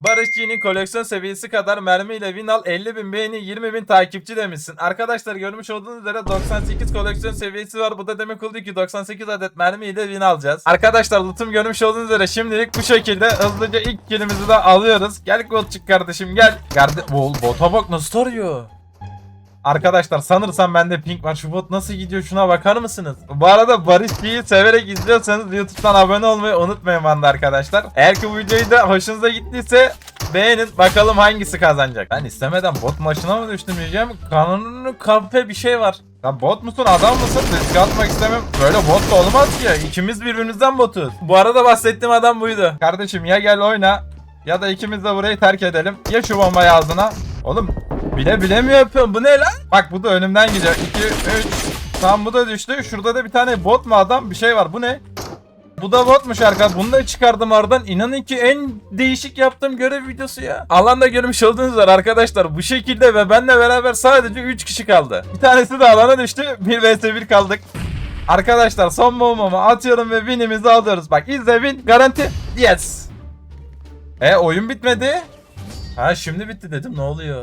Barış G'nin koleksiyon seviyesi kadar mermiyle win al 50 bin beğeni 20 bin takipçi demişsin. Arkadaşlar görmüş olduğunuz üzere 98 koleksiyon seviyesi var. Bu da demek oldu ki 98 adet mermiyle win alacağız. Arkadaşlar lootum görmüş olduğunuz üzere şimdilik bu şekilde hızlıca ilk kilimizi de alıyoruz. Gel Goldçuk kardeşim gel. Garde Bol bota bak nasıl tarıyor. Arkadaşlar sanırsam bende pink var. Şu bot nasıl gidiyor şuna bakar mısınız? Bu arada Barış G'yi severek izliyorsanız YouTube'dan abone olmayı unutmayın bana arkadaşlar. Eğer ki bu videoyu da hoşunuza gittiyse beğenin bakalım hangisi kazanacak. Ben istemeden bot maçına mı düştüm diyeceğim. Kanunu kafe bir şey var. Ya bot musun adam mısın? Risk atmak istemem. Böyle bot da olmaz ki. İkimiz birbirimizden botuz. Bu arada bahsettiğim adam buydu. Kardeşim ya gel oyna ya da ikimiz de burayı terk edelim. Ya şu bombayı ağzına. Oğlum bile bile mi yapıyorum? Bu ne lan? Bak bu da önümden gidiyor. 2, 3. Tam bu da düştü. Şurada da bir tane bot mu adam bir şey var. Bu ne? Bu da botmuş arkadaşlar. Bunu da çıkardım aradan. İnanın ki en değişik yaptığım görev videosu ya. Alanda görmüş olduğunuz var arkadaşlar. Bu şekilde ve benle beraber sadece 3 kişi kaldı. Bir tanesi de alana düştü. 1 vs 1 kaldık. Arkadaşlar son bombamı atıyorum ve winimizi alıyoruz. Bak izle win garanti. Yes. E oyun bitmedi. Ha şimdi bitti dedim ne oluyor?